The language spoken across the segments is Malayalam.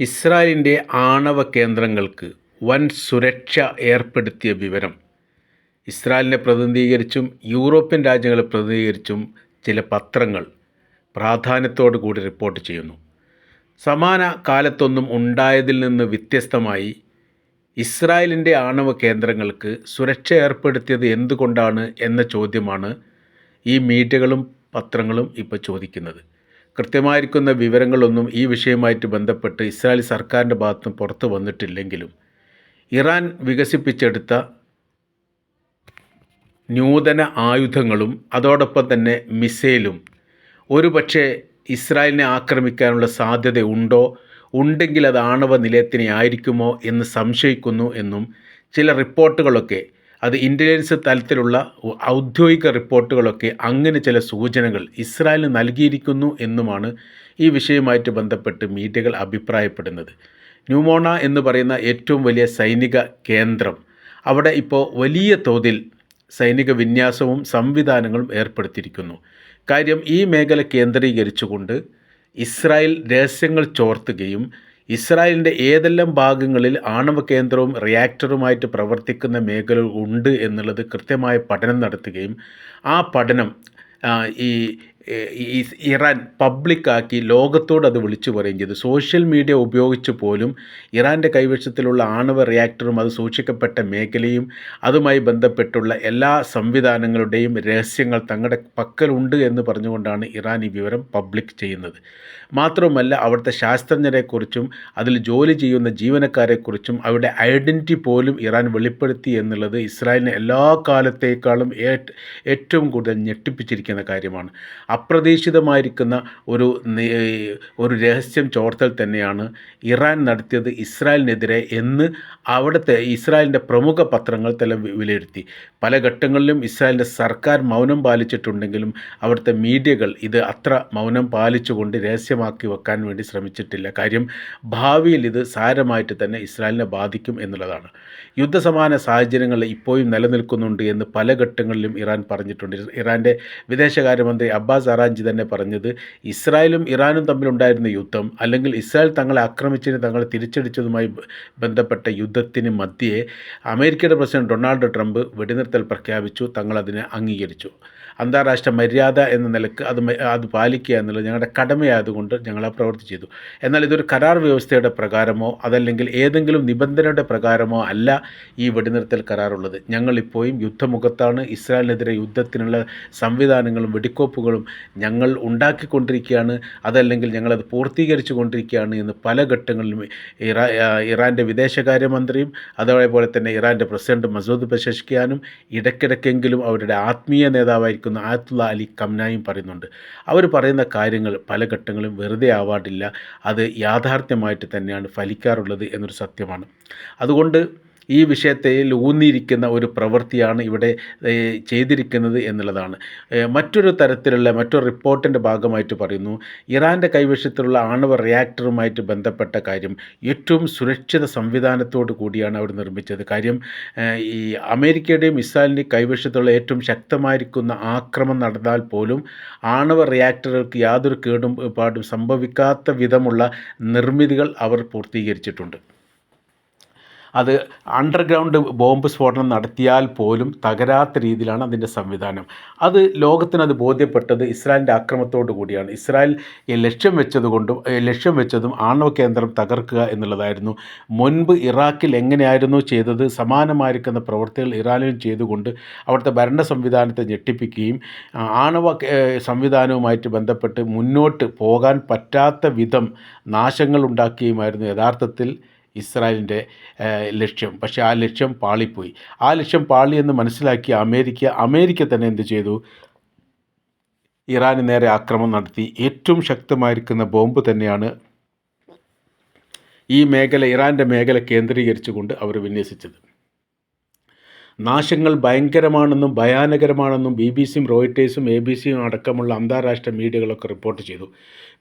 ഇസ്രായേലിന്റെ ആണവ കേന്ദ്രങ്ങൾക്ക് വൻ സുരക്ഷ ഏർപ്പെടുത്തിയ വിവരം. ഇസ്രായേലിനെ പ്രതിനിധീകരിച്ചും യൂറോപ്യൻ രാജ്യങ്ങളെ പ്രതിനിധീകരിച്ചും ചില പത്രങ്ങൾ പ്രാധാന്യത്തോടു കൂടി റിപ്പോർട്ട് ചെയ്യുന്നു. സമാന കാലത്തൊന്നും ഉണ്ടായതിൽ നിന്ന് വ്യത്യസ്തമായി ഇസ്രായേലിന്റെ ആണവ കേന്ദ്രങ്ങൾക്ക് സുരക്ഷ ഏർപ്പെടുത്തിയത് എന്തുകൊണ്ടാണ് എന്ന ചോദ്യമാണ് ഈ മീഡിയകളും പത്രങ്ങളും ഇപ്പോൾ ചോദിക്കുന്നത്. കൃത്യമായിരിക്കുന്ന വിവരങ്ങളൊന്നും ഈ വിഷയവുമായിട്ട് ബന്ധപ്പെട്ട് ഇസ്രായേൽ സർക്കാരിന്റെ ഭാഗത്തുനിന്ന് പുറത്തു വന്നിട്ടില്ലെങ്കിലും ഇറാൻ വികസിപ്പിച്ചെടുത്ത നൂതന ആയുധങ്ങളും അതോടൊപ്പം തന്നെ മിസൈലും ഒരുപക്ഷെ ഇസ്രായേലിനെ ആക്രമിക്കാനുള്ള സാധ്യത ഉണ്ടോ? ഉണ്ടെങ്കിൽ അത് ആണവ നിലയത്തിനെ ആയിരിക്കുമോ എന്ന് സംശയിക്കുന്നു എന്നും ചില റിപ്പോർട്ടുകളൊക്കെ അത് ഇന്റലിജൻസ് തലത്തിലുള്ള ഔദ്യോഗിക റിപ്പോർട്ടുകളൊക്കെ അങ്ങനെ ചില സൂചനകൾ ഇസ്രായേലിന് നൽകിയിരിക്കുന്നു എന്നുമാണ് ഈ വിഷയവുമായിട്ട് ബന്ധപ്പെട്ട് മീഡിയകൾ അഭിപ്രായപ്പെടുന്നത്. ന്യൂമോണ എന്ന് പറയുന്ന ഏറ്റവും വലിയ സൈനിക കേന്ദ്രം. അവിടെ ഇപ്പോൾ വലിയ തോതിൽ സൈനിക വിന്യാസവും സംവിധാനങ്ങളും ഏർപ്പെടുത്തിയിരിക്കുന്നു. കാര്യം ഈ മേഖല കേന്ദ്രീകരിച്ചുകൊണ്ട് ഇസ്രായേൽ രഹസ്യങ്ങൾ ചോർത്തുകയും ഇസ്രായേലിന്റെ ഏതെല്ലാം ഭാഗങ്ങളിൽ ആണവ കേന്ദ്രവും റിയാക്ടറുമായിട്ട് പ്രവർത്തിക്കുന്ന മേഖലകൾ ഉണ്ട് എന്നുള്ളത് കൃത്യമായ പഠനം നടത്തുകയും ആ പഠനം ഈ ഇറാൻ പബ്ലിക്കാക്കി ലോകത്തോട് അത് വിളിച്ചു പറയുകയും ചെയ്തു. സോഷ്യൽ മീഡിയ ഉപയോഗിച്ച് പോലും ഇറാന്റെ കൈവശത്തിലുള്ള ആണവ റിയാക്ടറും അത് സൂക്ഷിക്കപ്പെട്ട മേഖലയും അതുമായി ബന്ധപ്പെട്ടുള്ള എല്ലാ സംവിധാനങ്ങളുടെയും രഹസ്യങ്ങൾ തങ്ങളുടെ പക്കലുണ്ട് എന്ന് പറഞ്ഞുകൊണ്ടാണ് ഇറാൻ ഈ വിവരം പബ്ലിക് ചെയ്യുന്നത്. മാത്രമല്ല അവിടുത്തെ ശാസ്ത്രജ്ഞരെക്കുറിച്ചും അതിൽ ജോലി ചെയ്യുന്ന ജീവനക്കാരെക്കുറിച്ചും അവരുടെ ഐഡന്റിറ്റി പോലും ഇറാൻ വെളിപ്പെടുത്തി എന്നുള്ളത് ഇസ്രായേലിനെ എല്ലാ കാലത്തേക്കാളും ഏറ്റവും കൂടുതൽ ഞെട്ടിപ്പിച്ചിരിക്കുന്ന കാര്യമാണ്. അപ്രതീക്ഷിതമായിരിക്കുന്ന ഒരു ഒരു രഹസ്യം ചോർത്തൽ തന്നെയാണ് ഇറാൻ നടത്തിയത് ഇസ്രായേലിനെതിരെ എന്ന് അവിടുത്തെ ഇസ്രായേലിന്റെ പ്രമുഖ പത്രങ്ങൾ തല വിലയിരുത്തി. പല ഘട്ടങ്ങളിലും ഇസ്രായേലിന്റെ സർക്കാർ മൗനം പാലിച്ചിട്ടുണ്ടെങ്കിലും അവിടുത്തെ മീഡിയകൾ ഇത് അത്ര മൗനം പാലിച്ചുകൊണ്ട് രഹസ്യമാക്കി വെക്കാൻ വേണ്ടി ശ്രമിച്ചിട്ടില്ല. കാര്യം ഭാവിയിൽ ഇത് സാരമായിട്ട് തന്നെ ഇസ്രായേലിനെ ബാധിക്കും എന്നുള്ളതാണ്. യുദ്ധസമാന സാഹചര്യങ്ങൾ ഇപ്പോഴും നിലനിൽക്കുന്നുണ്ട് എന്ന് പല ഘട്ടങ്ങളിലും ഇറാൻ പറഞ്ഞിട്ടുണ്ട്. ഇറാന്റെ വിദേശകാര്യമന്ത്രി അബ്ബാസ് അറാഞ്ചി തന്നെ പറഞ്ഞത് ഇസ്രായേലും ഇറാനും തമ്മിലുണ്ടായിരുന്ന യുദ്ധം അല്ലെങ്കിൽ ഇസ്രായേൽ തങ്ങളെ ആക്രമിച്ചതിന് തങ്ങളെ തിരിച്ചടിച്ചതുമായി ബന്ധപ്പെട്ട യുദ്ധത്തിന് മധ്യേ അമേരിക്കയുടെ പ്രസിഡന്റ് ഡൊണാൾഡ് ട്രംപ് വെടിനിർത്തൽ പ്രഖ്യാപിച്ചു തങ്ങളതിനെ അംഗീകരിച്ചു. അന്താരാഷ്ട്ര മര്യാദ എന്ന നിലയ്ക്ക് അത് അത് പാലിക്കുക എന്നുള്ളത് ഞങ്ങളുടെ കടമയായതുകൊണ്ട് ഞങ്ങൾ ആ പ്രവൃത്തി ചെയ്തു. എന്നാൽ ഇതൊരു കരാർ വ്യവസ്ഥയുടെ പ്രകാരമോ അതല്ലെങ്കിൽ ഏതെങ്കിലും നിബന്ധനയുടെ പ്രകാരമോ അല്ല ഈ വെടിനിർത്തൽ കരാറുള്ളത്. ഞങ്ങളിപ്പോഴും യുദ്ധമുഖത്താണ് ഇസ്രായേലിനെതിരെ യുദ്ധത്തിനുള്ള സംവിധാനങ്ങളും വെടിക്കോപ്പുകളും ഞങ്ങൾ ഉണ്ടാക്കിക്കൊണ്ടിരിക്കുകയാണ് അതല്ലെങ്കിൽ ഞങ്ങളത് പൂർത്തീകരിച്ചു കൊണ്ടിരിക്കുകയാണ് എന്ന് പല ഘട്ടങ്ങളിലും ഇറാ ഇറാന്റെ വിദേശകാര്യമന്ത്രിയും അതേപോലെ തന്നെ ഇറാന്റെ പ്രസിഡന്റ് മസൂദ് പെഷഷ്കിയാനും ഇടയ്ക്കിടയ്ക്കെങ്കിലും അവരുടെ ആത്മീയ നേതാവായിരിക്കും നിൽക്കുന്ന ആയത്തുള്ള അലി കംനായും പറയുന്നുണ്ട്. അവർ പറയുന്ന കാര്യങ്ങൾ പല ഘട്ടങ്ങളും വെറുതെ ആവാറില്ല. അത് യാഥാർത്ഥ്യമായിട്ട് തന്നെയാണ് ഫലിക്കാറുള്ളത് എന്നൊരു സത്യമാണ്. അതുകൊണ്ട് ഈ വിഷയത്തിൽ ഊന്നിയിരിക്കുന്ന ഒരു പ്രവൃത്തിയാണ് ഇവിടെ ചെയ്തിരിക്കുന്നത് എന്നുള്ളതാണ്. മറ്റൊരു തരത്തിലുള്ള മറ്റൊരു റിപ്പോർട്ടിന്റെ ഭാഗമായിട്ട് പറയുന്നു ഇറാന്റെ കൈവശത്തിലുള്ള ആണവ റിയാക്ടറുമായിട്ട് ബന്ധപ്പെട്ട കാര്യം. ഏറ്റവും സുരക്ഷിത സംവിധാനത്തോടു കൂടിയാണ് അവർ നിർമ്മിച്ചത്. കാര്യം ഈ അമേരിക്കയുടെയും ഇസ്രായേലിന്റെയും കൈവശത്തുള്ള ഏറ്റവും ശക്തമായിരിക്കുന്ന ആക്രമണം നടന്നാൽ പോലും ആണവ റിയാക്ടറുകൾക്ക് യാതൊരു കേടും പാടും സംഭവിക്കാത്ത വിധമുള്ള നിർമ്മിതികൾ അവർ പൂർത്തീകരിച്ചിട്ടുണ്ട്. അത് അണ്ടർഗ്രൗണ്ട് ബോംബ് സ്ഫോടനം നടത്തിയാൽ പോലും തകരാത്ത രീതിയിലാണ് അതിന്റെ സംവിധാനം. അത് ലോകത്തിന് അത് ബോധ്യപ്പെട്ടത് ഇസ്രായേലിന്റെ ആക്രമണത്തോടു കൂടിയാണ്. ഇസ്രായേൽ ലക്ഷ്യം വെച്ചതുകൊണ്ടും ലക്ഷ്യം വെച്ചതും ആണവ കേന്ദ്രം തകർക്കുക എന്നുള്ളതായിരുന്നു. മുൻപ് ഇറാഖിൽ എങ്ങനെയായിരുന്നു ചെയ്തത്? സമാനമായിരിക്കുന്ന പ്രവൃത്തികൾ ഇറാനിലും ചെയ്തുകൊണ്ട് അവിടുത്തെ ഭരണ സംവിധാനത്തെ ഞെട്ടിപ്പിക്കുകയും ആണവ സംവിധാനവുമായിട്ട് ബന്ധപ്പെട്ട് മുന്നോട്ട് പോകാൻ പറ്റാത്ത വിധം നാശങ്ങൾ ഉണ്ടാക്കുകയുമായിരുന്നു യഥാർത്ഥത്തിൽ ഇസ്രായേലിന്റെ ലക്ഷ്യം. പക്ഷേ ആ ലക്ഷ്യം പാളിപ്പോയി. ആ ലക്ഷ്യം പാളി എന്ന് മനസ്സിലാക്കിയ അമേരിക്ക അമേരിക്ക തന്നെ എന്ത് ചെയ്തു? ഇറാന് നേരെ ആക്രമണം നടത്തി. ഏറ്റവും ശക്തമായിരിക്കുന്ന ബോംബ് തന്നെയാണ് ഈ മേഖല ഇറാന്റെ മേഖല കേന്ദ്രീകരിച്ചുകൊണ്ട് അവർ വിന്യസിച്ചത്. നാശങ്ങൾ ഭയങ്കരമാണെന്നും ഭയാനകരമാണെന്നും ബി ബി സിയും റോയിറ്റേഴ്സും എ ബി സിയും അടക്കമുള്ള അന്താരാഷ്ട്ര മീഡിയകളൊക്കെ റിപ്പോർട്ട് ചെയ്തു.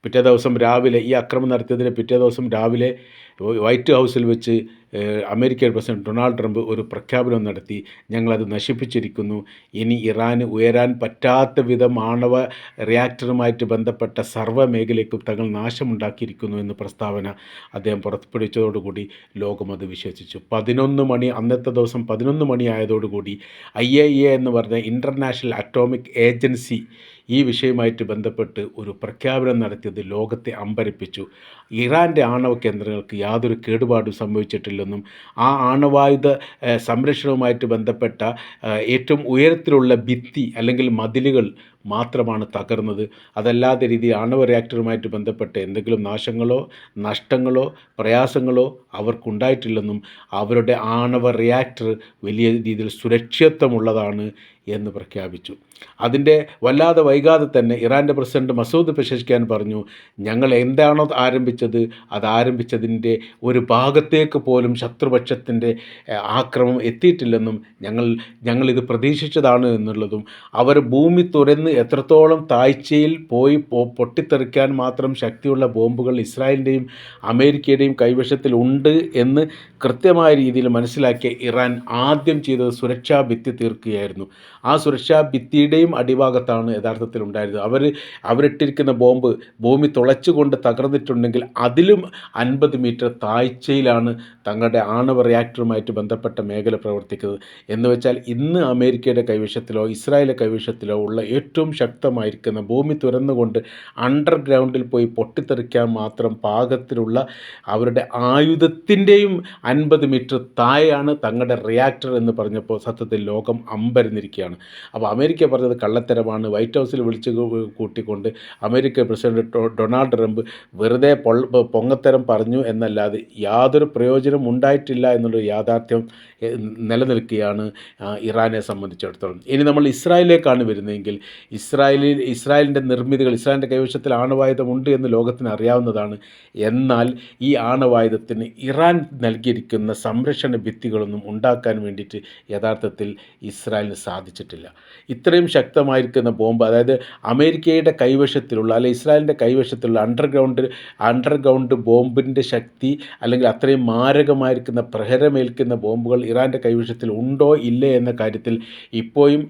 പിറ്റേ ദിവസം രാവിലെ ഈ അക്രമം നടത്തിയതിന് പിറ്റേ ദിവസം രാവിലെ വൈറ്റ് ഹൗസിൽ വെച്ച് അമേരിക്കൻ പ്രസിഡന്റ് ഡൊണാൾഡ് ട്രംപ് ഒരു പ്രഖ്യാപനം നടത്തി. ഞങ്ങളത് നശിപ്പിച്ചിരിക്കുന്നു. ഇനി ഇറാന് ഉയരാൻ പറ്റാത്ത വിധം ആണവ റിയാക്ടറുമായിട്ട് ബന്ധപ്പെട്ട സർവ മേഖലയ്ക്കും തങ്ങൾ നാശമുണ്ടാക്കിയിരിക്കുന്നു എന്ന് പ്രസ്താവന അദ്ദേഹം പുറപ്പെടുവിച്ചതോടുകൂടി ലോകം അത് വിശ്വസിച്ചു. പതിനൊന്ന് മണി അന്നത്തെ ദിവസം പതിനൊന്ന് മണി ആയതോടുകൂടി ഐ എ എന്ന് പറഞ്ഞ ഇന്റർനാഷണൽ അറ്റോമിക് ഏജൻസി ഈ വിഷയവുമായിട്ട് ബന്ധപ്പെട്ട് ഒരു പ്രഖ്യാപനം നടത്തിയത് ലോകത്തെ അമ്പരപ്പിച്ചു. ഇറാന്റെ ആണവ കേന്ദ്രങ്ങൾക്ക് യാതൊരു കേടുപാടും സംഭവിച്ചിട്ടില്ലെന്നും ആ ആണവായുധ സംരക്ഷണവുമായിട്ട് ബന്ധപ്പെട്ട ഏറ്റവും ഉയരത്തിലുള്ള ഭിത്തി അല്ലെങ്കിൽ മതിലുകൾ മാത്രമാണ് തകർന്നത്. അതല്ലാത്ത രീതി ആണവ റിയാക്ടറുമായിട്ട് ബന്ധപ്പെട്ട എന്തെങ്കിലും നാശങ്ങളോ നഷ്ടങ്ങളോ പ്രയാസങ്ങളോ അവർക്കുണ്ടായിട്ടില്ലെന്നും അവരുടെ ആണവ റിയാക്ടർ വലിയ രീതിയിൽ സുരക്ഷിതത്വമുള്ളതാണ് എന്ന് പ്രഖ്യാപിച്ചു. അതിന്റെ വല്ലാതെ വൈകാതെ തന്നെ ഇറാന്റെ പ്രസിഡന്റ് മസൂദ് പ്രശസിക്കാൻ പറഞ്ഞു ഞങ്ങൾ എന്താണോ ആരംഭിച്ചത് അത് ആരംഭിച്ചതിന്റെ ഒരു ഭാഗത്തേക്ക് പോലും ശത്രുപക്ഷത്തിന്റെ ആക്രമം എത്തിയിട്ടില്ലെന്നും ഞങ്ങൾ ഞങ്ങളിത് പ്രതീക്ഷിച്ചതാണ് എന്നുള്ളതും അവർ ഭൂമി തുരന്ന് എത്രത്തോളം താഴ്ചയിൽ പോയി പൊട്ടിത്തെറിക്കാൻ മാത്രം ശക്തിയുള്ള ബോംബുകൾ ഇസ്രായേലിന്റെയും അമേരിക്കയുടെയും കൈവശത്തിൽ ഉണ്ട് എന്ന് കൃത്യമായ രീതിയിൽ മനസ്സിലാക്കിയ ഇറാൻ ആദ്യം ചെയ്തത് സുരക്ഷാ ഭിത്തി തീർക്കുകയായിരുന്നു. ആ സുരക്ഷാ ഭിത്തിയുടെയും അടിഭാഗത്താണ് യഥാർത്ഥത്തിൽ ഉണ്ടായിരുന്നത്. അവർ അവരിട്ടിരിക്കുന്ന ബോംബ് ഭൂമി തുളച്ചുകൊണ്ട് തകർന്നിട്ടുണ്ടെങ്കിൽ അതിലും അൻപത് മീറ്റർ താഴ്ചയിലാണ് തങ്ങളുടെ ആണവ റിയാക്ടറുമായിട്ട് ബന്ധപ്പെട്ട മേഖല പ്രവർത്തിക്കുന്നത്. എന്ന് വെച്ചാൽ ഇന്ന് അമേരിക്കയുടെ കൈവശത്തിലോ ഇസ്രായേലിന്റെ കൈവശത്തിലോ ഉള്ള ഏറ്റവും ശക്തമായിരിക്കുന്ന ഭൂമി തുരന്നുകൊണ്ട് അണ്ടർഗ്രൗണ്ടിൽ പോയി പൊട്ടിത്തെറിക്കാൻ മാത്രം പാകത്തിലുള്ള അവരുടെ ആയുധത്തിന്റെയും അൻപത് മീറ്റർ താഴെയാണ് തങ്ങളുടെ റിയാക്ടർ എന്ന് പറഞ്ഞപ്പോൾ സത്യത്തിൽ ലോകം അമ്പരന്നിരിക്കുകയാണ്. അപ്പോൾ അമേരിക്ക പറഞ്ഞത് കള്ളത്തരമാണ്. വൈറ്റ് ഹൗസിൽ വിളിച്ച് കൂട്ടിക്കൊണ്ട് അമേരിക്ക പ്രസിഡന്റ് ഡൊണാൾഡ് ട്രംപ് വെറുതെ പൊങ്ങത്തരം പറഞ്ഞു എന്നല്ലാതെ യാതൊരു പ്രയോജനം ഉണ്ടായിട്ടില്ല എന്നുള്ള യാഥാർത്ഥ്യം നിലനിൽക്കുകയാണ് ഇറാനെ സംബന്ധിച്ചിടത്തോളം. ഇനി നമ്മൾ ഇസ്രായേലിലേക്കാണ് വരുന്നതെങ്കിൽ ഇസ്രായേലിൽ ഇസ്രായേലിന്റെ നിർമ്മിതികൾ ഇസ്രായേലിന്റെ കൈവശത്തിൽ ആണവായുധമുണ്ട് എന്ന് ലോകത്തിന് അറിയാവുന്നതാണ്. എന്നാൽ ഈ ആണവായുധത്തിന് ഇറാൻ നൽകിയിരിക്കുന്ന സംരക്ഷണ ഭിത്തികളൊന്നും ഉണ്ടാക്കാൻ വേണ്ടിയിട്ട് യഥാർത്ഥത്തിൽ ഇസ്രായേലിന് സാധിച്ചിട്ടില്ല. ഇത്രയും ശക്തമായിരിക്കുന്ന ബോംബ് അതായത് അമേരിക്കയുടെ കൈവശത്തിലുള്ള അല്ലെ ഇസ്രായേലിന്റെ കൈവശത്തിലുള്ള അണ്ടർഗ്രൗണ്ട് അണ്ടർഗ്രൗണ്ട് ബോംബിന്റെ ശക്തി അല്ലെങ്കിൽ അത്രയും മാരകമായിരിക്കുന്ന പ്രഹരമേൽക്കുന്ന ബോംബുകൾ ഇറാന്റെ കൈവശത്തിൽ ഉണ്ടോ ഇല്ലേ എന്ന കാര്യത്തിൽ ഇപ്പോഴും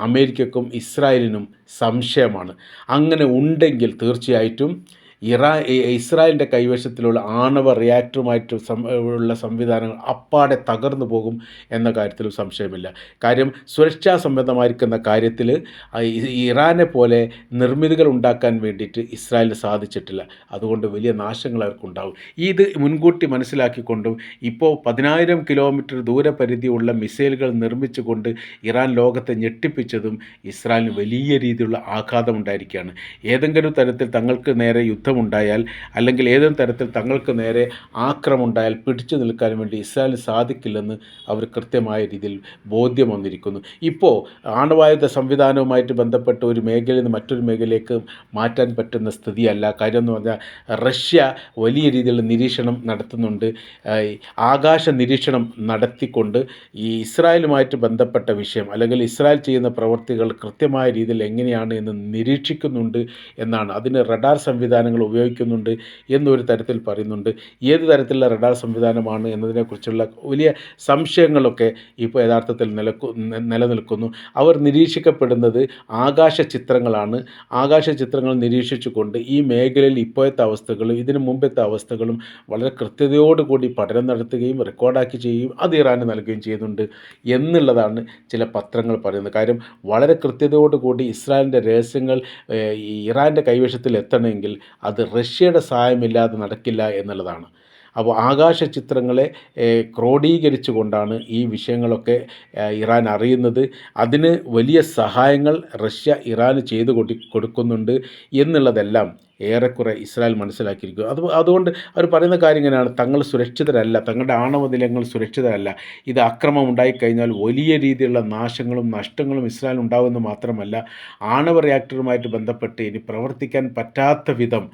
അമേരിക്കക്കും ഇസ്രായേലിനും സംശയമാണ്. അങ്ങനെ ഉണ്ടെങ്കിൽ തീർച്ചയായിട്ടും ഇറാ ഇസ്രായേലിന്റെ കൈവശത്തിലുള്ള ആണവ റിയാക്ടറുമായിട്ട് ഉള്ള സംവിധാനങ്ങൾ അപ്പാടെ തകർന്നു പോകും എന്ന കാര്യത്തിലും സംശയമില്ല. കാര്യം സുരക്ഷാ സംബന്ധമായിരിക്കുന്ന കാര്യത്തിൽ ഇറാനെ പോലെ നിർമ്മിതികൾ ഉണ്ടാക്കാൻ വേണ്ടിയിട്ട് ഇസ്രായേലിന് സാധിച്ചിട്ടില്ല. അതുകൊണ്ട് വലിയ നാശങ്ങൾ അവർക്കുണ്ടാവും. ഇത് മുൻകൂട്ടി മനസ്സിലാക്കിക്കൊണ്ടും ഇപ്പോൾ പതിനായിരം കിലോമീറ്റർ ദൂരപരിധിയുള്ള മിസൈലുകൾ നിർമ്മിച്ചുകൊണ്ട് ഇറാൻ ലോകത്തെ ഞെട്ടിപ്പിച്ചതും ഇസ്രായേലിന് വലിയ രീതിയിലുള്ള ആഘാതം ആഘാതമുണ്ടായിരിക്കുകയാണ് ഏതെങ്കിലും തരത്തിൽ തങ്ങൾക്ക് നേരെ യുദ്ധമുണ്ടായാൽ അല്ലെങ്കിൽ ഏതെങ്കിലും തരത്തിൽ തങ്ങൾക്ക് നേരെ ആക്രമുണ്ടായാൽ പിടിച്ചു നിൽക്കാൻ വേണ്ടി ഇസ്രായേലിന് സാധിക്കില്ലെന്ന് അവർ കൃത്യമായ രീതിയിൽ ബോധ്യം വന്നിരിക്കുന്നു. ഇപ്പോൾ ആണവായുധ സംവിധാനവുമായിട്ട് ബന്ധപ്പെട്ട ഒരു മേഖലയിൽ നിന്ന് മറ്റൊരു മേഖലയിലേക്ക് മാറ്റാൻ പറ്റുന്ന സ്ഥിതിയല്ല. കാര്യം എന്ന് പറഞ്ഞാൽ റഷ്യ വലിയ രീതിയിലുള്ള നിരീക്ഷണം നടത്തുന്നുണ്ട്. ആകാശ നിരീക്ഷണം നടത്തിക്കൊണ്ട് ഈ ഇസ്രായേലുമായിട്ട് ബന്ധപ്പെട്ട വിഷയം അല്ലെങ്കിൽ ഇസ്രായേൽ ചെയ്യുന്ന പ്രവൃത്തികൾ കൃത്യമായ രീതിയിൽ എങ്ങനെയാണ് എന്ന് നിരീക്ഷിക്കുന്നുണ്ട് എന്നാണ്. അതിന് റഡാർ സംവിധാനങ്ങൾ ഉപയോഗിക്കുന്നുണ്ട് എന്നൊരു തരത്തിൽ പറയുന്നുണ്ട്. ഏത് തരത്തിലുള്ള റഡാർ സംവിധാനമാണ് എന്നതിനെക്കുറിച്ചുള്ള വലിയ സംശയങ്ങളൊക്കെ ഇപ്പോൾ യഥാർത്ഥത്തിൽ നിലക്കു നിലനിൽക്കുന്നു. അവർ നിരീക്ഷിക്കപ്പെടുന്നത് ആകാശ ചിത്രങ്ങളാണ്. ആകാശ ചിത്രങ്ങൾ നിരീക്ഷിച്ചുകൊണ്ട് ഈ മേഖലയിൽ ഇപ്പോഴത്തെ അവസ്ഥകളും ഇതിനു മുമ്പത്തെ അവസ്ഥകളും വളരെ കൃത്യതയോടുകൂടി പഠനം നടത്തുകയും റെക്കോർഡാക്കി ചെയ്യുകയും അത് ഇറാന് നൽകുകയും ചെയ്യുന്നുണ്ട് എന്നുള്ളതാണ് ചില പത്രങ്ങൾ പറയുന്നത്. കാര്യം വളരെ കൃത്യതയോടുകൂടി ഇസ്രായേലിന്റെ രഹസ്യങ്ങൾ ഇറാന്റെ കൈവശത്തിൽ എത്തണമെങ്കിൽ അത് റഷ്യയുടെ സഹായമില്ലാതെ നടക്കില്ല എന്നുള്ളതാണ്. അപ്പോൾ ആകാശ ചിത്രങ്ങളെ ക്രോഡീകരിച്ചു കൊണ്ടാണ് ഈ വിഷയങ്ങളൊക്കെ ഇറാൻ അറിയുന്നത്. അതിന് വലിയ സഹായങ്ങൾ റഷ്യ ഇറാന് ചെയ്തു കൊടു കൊടുക്കുന്നുണ്ട് എന്നുള്ളതെല്ലാം ഏറെക്കുറെ ഇസ്രായേൽ മനസ്സിലാക്കിയിരിക്കും അത് അതുകൊണ്ട് അവർ പറയുന്ന കാര്യം ഇങ്ങനെയാണ്. തങ്ങൾ സുരക്ഷിതരല്ല തങ്ങളുടെ ആണവ നിലയങ്ങൾ സുരക്ഷിതരല്ല. ഇത് അക്രമം ഉണ്ടായിക്കഴിഞ്ഞാൽ വലിയ രീതിയിലുള്ള നാശങ്ങളും നഷ്ടങ്ങളും ഇസ്രായേൽ ഉണ്ടാകുമെന്ന് മാത്രമല്ല ആണവ റിയാക്ടറുമായിട്ട് ബന്ധപ്പെട്ട് ഇനി പ്രവർത്തിക്കാൻ പറ്റാത്ത വിധം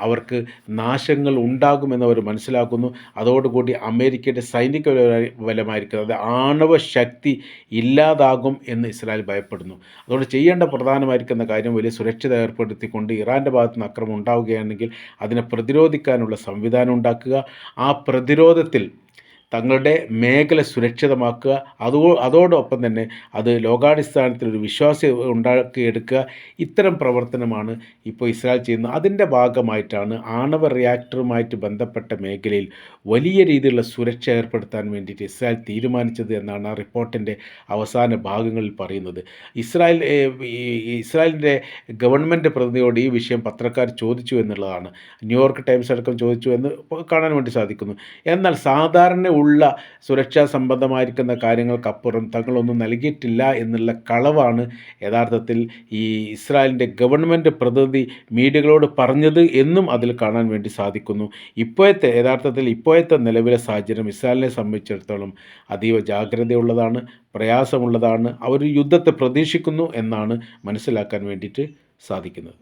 അവർക്ക് നാശങ്ങൾ ഉണ്ടാകുമെന്ന് അവർ മനസ്സിലാക്കുന്നു. അതോടുകൂടി അമേരിക്കയുടെ സൈനിക ബല- ബലമായിരിക്കും അത് ആണവ ശക്തി ഇല്ലാതാകും എന്ന് ഇസ്രായേൽ ഭയപ്പെടുന്നു. അതുകൊണ്ട് ചെയ്യേണ്ട പ്രധാനമായിരിക്കുന്ന കാര്യം വലിയ സുരക്ഷിത ഏർപ്പെടുത്തിക്കൊണ്ട് ഇറാന്റെ ഭാഗത്ത് നിന്ന് ആക്രമണം ഉണ്ടാവുകയാണെങ്കിൽ അതിനെ പ്രതിരോധിക്കാനുള്ള സംവിധാനം ഉണ്ടാക്കുക. ആ പ്രതിരോധത്തിൽ തങ്ങളുടെ മേഖല സുരക്ഷിതമാക്കുക. അതോ അതോടൊപ്പം തന്നെ അത് ലോകാടിസ്ഥാനത്തിൽ ഒരു വിശ്വാസം ഉണ്ടാക്കിയെടുക്കുക. ഇത്തരം പ്രവർത്തനമാണ് ഇപ്പോൾ ഇസ്രായേൽ ചെയ്യുന്നത്. അതിന്റെ ഭാഗമായിട്ടാണ് ആണവ റിയാക്ടറുമായിട്ട് ബന്ധപ്പെട്ട മേഖലയിൽ വലിയ രീതിയിലുള്ള സുരക്ഷ ഏർപ്പെടുത്താൻ വേണ്ടിയിട്ട് ഇസ്രായേൽ തീരുമാനിച്ചത് എന്നാണ് ആ റിപ്പോർട്ടിന്റെ അവസാന ഭാഗങ്ങളിൽ പറയുന്നത്. ഇസ്രായേൽ ഇസ്രായേലിന്റെ ഗവൺമെന്റ് പ്രതിനിധിയോട് ഈ വിഷയം പത്രക്കാർ ചോദിച്ചു എന്നുള്ളതാണ്. ന്യൂയോർക്ക് ടൈംസ് അടക്കം ചോദിച്ചു എന്ന് കാണാൻ വേണ്ടി സാധിക്കുന്നു. എന്നാൽ സാധാരണ ഉള്ള സുരക്ഷാ സംബന്ധമായിരിക്കുന്ന കാര്യങ്ങൾക്കപ്പുറം തങ്ങളൊന്നും നൽകിയിട്ടില്ല എന്നുള്ള കളവാണ് യഥാർത്ഥത്തിൽ ഈ ഇസ്രായേലിന്റെ ഗവൺമെന്റ് പ്രതിനിധി മീഡിയകളോട് പറഞ്ഞത് എന്നും അതിൽ കാണാൻ വേണ്ടി സാധിക്കുന്നു. ഇപ്പോഴത്തെ യഥാർത്ഥത്തിൽ ഇപ്പോഴത്തെ നിലവിലെ സാഹചര്യം ഇസ്രായേലിനെ സംബന്ധിച്ചിടത്തോളം അതീവ ജാഗ്രതയുള്ളതാണ് പ്രയാസമുള്ളതാണ് അവർ യുദ്ധത്തെ പ്രതീക്ഷിക്കുന്നു എന്നാണ് മനസ്സിലാക്കാൻ വേണ്ടിയിട്ട് സാധിക്കുന്നത്.